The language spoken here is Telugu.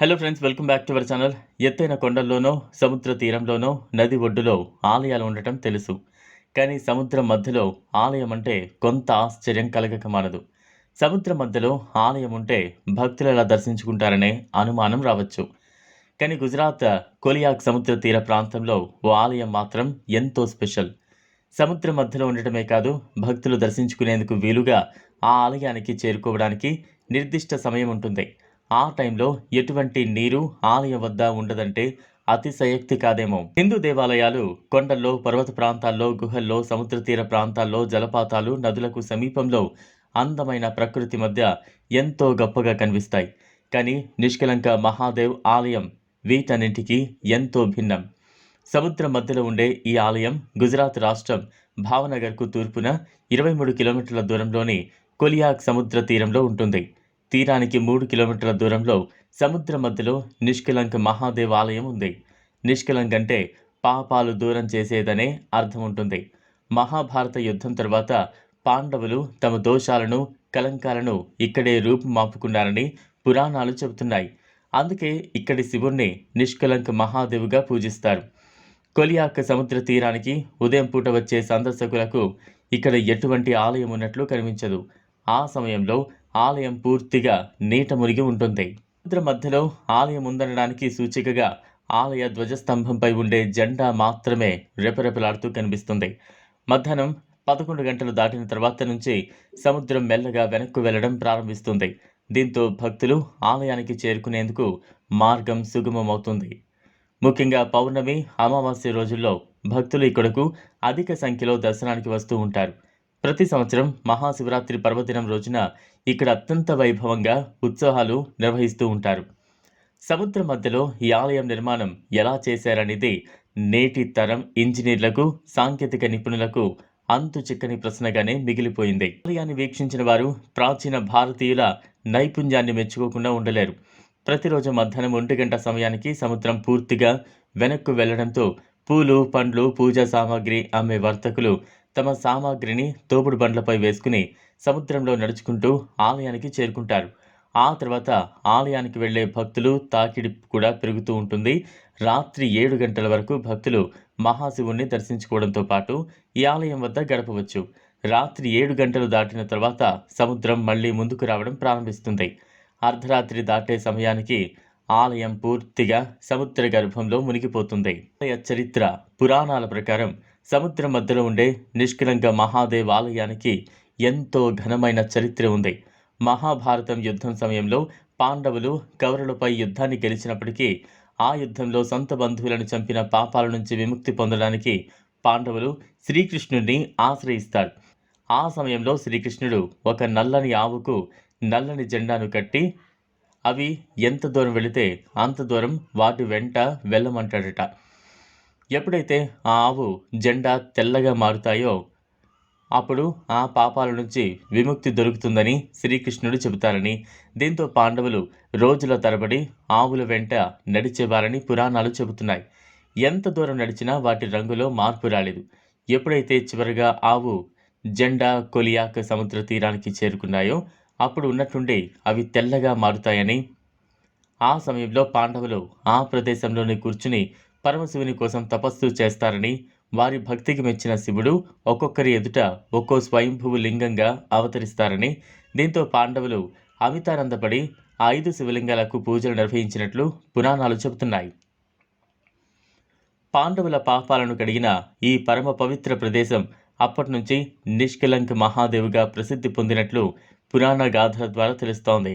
Hello friends welcome back to our channel ఎత్తైన కొండల్లోనో సముద్ర తీరంలోనో నది ఒడ్డులో ఆలయాలు ఉండటం తెలుసు. కానీ సముద్రం మధ్యలో ఆలయం అంటే కొంత ఆశ్చర్యం కలగక మానదు. సముద్రం మధ్యలో ఆలయం ఉంటే భక్తులు ఎలా దర్శించుకుంటారనే అనుమానం రావచ్చు. కానీ గుజరాత్ కొలియాక్ సముద్ర తీర ప్రాంతంలో ఓ ఆలయం మాత్రం ఎంతో స్పెషల్. సముద్రం మధ్యలో ఉండటమే కాదు భక్తులు దర్శించుకునేందుకు వీలుగా ఆ ఆలయానికి చేరుకోవడానికి నిర్దిష్ట సమయం ఉంటుంది. ఆ టైంలో ఎటువంటి నీరు ఆలయం వద్ద ఉండదంటే అతిశయక్తి కాదేమో. హిందూ దేవాలయాలు కొండల్లో పర్వత ప్రాంతాల్లో గుహల్లో సముద్ర తీర ప్రాంతాల్లో జలపాతాలు నదులకు సమీపంలో అందమైన ప్రకృతి మధ్య ఎంతో గొప్పగా కనిపిస్తాయి. కానీ నిష్కలంక మహాదేవ్ ఆలయం వీటన్నింటికి ఎంతో భిన్నం. సముద్ర మధ్యలో ఉండే ఈ ఆలయం గుజరాత్ రాష్ట్రం భావనగర్కు తూర్పున ఇరవై మూడు కిలోమీటర్ల దూరంలోని కొలియాక్ సముద్ర తీరంలో ఉంటుంది. తీరానికి మూడు కిలోమీటర్ల దూరంలో సముద్ర మధ్యలో నిష్కలంక మహాదేవ్ ఆలయం ఉంది. నిష్కలంక్ అంటే పాపాలు దూరం చేసేదనే అర్థం ఉంటుంది. మహాభారత యుద్ధం తర్వాత పాండవులు తమ దోషాలను కలంకాలను ఇక్కడే రూపుమాపుకున్నారని పురాణాలు చెబుతున్నాయి. అందుకే ఇక్కడి శివుణ్ణి నిష్కలంక మహాదేవుగా పూజిస్తారు. కొలియాక సముద్ర తీరానికి ఉదయం పూట వచ్చే సందర్శకులకు ఇక్కడ ఎటువంటి ఆలయం ఉన్నట్లు కనిపించదు. ఆ సమయంలో ఆలయం పూర్తిగా నీట మునిగి ఉంటుంది. సముద్ర మధ్యలో ఆలయం ఉందనడానికి సూచికగా ఆలయ ధ్వజస్తంభంపై ఉండే జెండా మాత్రమే రెపరెపలాడుతూ కనిపిస్తుంది. మధ్యాహ్నం పదకొండు గంటలు దాటిన తర్వాత నుంచి సముద్రం మెల్లగా వెనక్కు వెళ్ళడం ప్రారంభిస్తుంది. దీంతో భక్తులు ఆలయానికి చేరుకునేందుకు మార్గం సుగమమవుతుంది. ముఖ్యంగా పౌర్ణమి అమావాస్య రోజుల్లో భక్తులు ఇక్కడకు అధిక సంఖ్యలో దర్శనానికి వస్తూ ఉంటారు. ప్రతి సంవత్సరం మహాశివరాత్రి పర్వదినం రోజున ఇక్కడ అత్యంత వైభవంగా ఉత్సవాలు నిర్వహిస్తూ ఉంటారు. సముద్ర మధ్యలో ఈ ఆలయం నిర్మాణం ఎలా చేశారనేది నేటి తరం ఇంజనీర్లకు సాంకేతిక నిపుణులకు అంతు చిక్కని ప్రశ్నగానే మిగిలిపోయింది. ఆలయాన్ని వీక్షించిన వారు ప్రాచీన భారతీయుల నైపుణ్యాన్ని మెచ్చుకోకుండా ఉండలేరు. ప్రతిరోజు మధ్యాహ్నం ఒంటి గంట సమయానికి సముద్రం పూర్తిగా వెనక్కు వెళ్ళడంతో పూలు పండ్లు పూజా సామాగ్రి అమ్మే వర్తకులు తమ సామాగ్రిని తోపుడు బండ్లపై వేసుకుని సముద్రంలో నడుచుకుంటూ ఆలయానికి చేరుకుంటారు. ఆ తర్వాత ఆలయానికి వెళ్ళే భక్తులు తాకిడి కూడా పెరుగుతూ ఉంటుంది. రాత్రి ఏడు గంటల వరకు భక్తులు మహాశివుణ్ణి దర్శించుకోవడంతో పాటు ఈ ఆలయం వద్ద గడపవచ్చు. రాత్రి ఏడు గంటలు దాటిన తర్వాత సముద్రం మళ్ళీ ముందుకు రావడం ప్రారంభిస్తుంది. అర్ధరాత్రి దాటే సమయానికి ఆలయం పూర్తిగా సముద్ర గర్భంలో మునిగిపోతుంది. ఆలయ చరిత్ర పురాణాల ప్రకారం సముద్రం మధ్యలో ఉండే నిష్కలంక మహాదేవ్ ఆలయానికి ఎంతో ఘనమైన చరిత్ర ఉంది. మహాభారతం యుద్ధం సమయంలో పాండవులు కౌరవులపై యుద్ధాన్ని గెలిచినప్పటికీ ఆ యుద్ధంలో సొంత బంధువులను చంపిన పాపాల నుంచి విముక్తి పొందడానికి పాండవులు శ్రీకృష్ణుడిని ఆశ్రయిస్తారు. ఆ సమయంలో శ్రీకృష్ణుడు ఒక నల్లని ఆవుకు నల్లని జెండాను కట్టి అవి ఎంత దూరం వెళితే అంత దూరం వాటి వెంట వెళ్ళమంటాడట. ఎప్పుడైతే ఆ ఆవు జెండా తెల్లగా మారుతాయో అప్పుడు ఆ పాపాల నుంచి విముక్తి దొరుకుతుందని శ్రీకృష్ణుడు చెబుతారని దీంతో పాండవులు రోజుల తరబడి ఆవుల వెంట నడిచేవారని పురాణాలు చెబుతున్నాయి. ఎంత దూరం నడిచినా వాటి రంగులో మార్పు రాలేదు. ఎప్పుడైతే చివరిగా ఆవు జెండా కొలియాక సముద్ర తీరానికి చేరుకున్నాయో అప్పుడు ఉన్నట్టుండి అవి తెల్లగా మారుతాయని ఆ సమయంలో పాండవులు ఆ ప్రదేశంలోనే కూర్చుని పరమశివుని కోసం తపస్సు చేస్తారని వారి భక్తికి మెచ్చిన శివుడు ఒక్కొక్కరి ఎదుట ఒక్కో స్వయంభువు లింగంగా అవతరిస్తారని దీంతో పాండవులు అమితానందపడి ఆ ఐదు శివలింగాలకు పూజలు నిర్వహించినట్లు పురాణాలు చెబుతున్నాయి. పాండవుల పాపాలను కడిగిన ఈ పరమ పవిత్ర ప్రదేశం అప్పటి నుంచి నిష్కలంక్ మహాదేవుగా ప్రసిద్ధి పొందినట్లు పురాణ గాథల ద్వారా తెలుస్తోంది.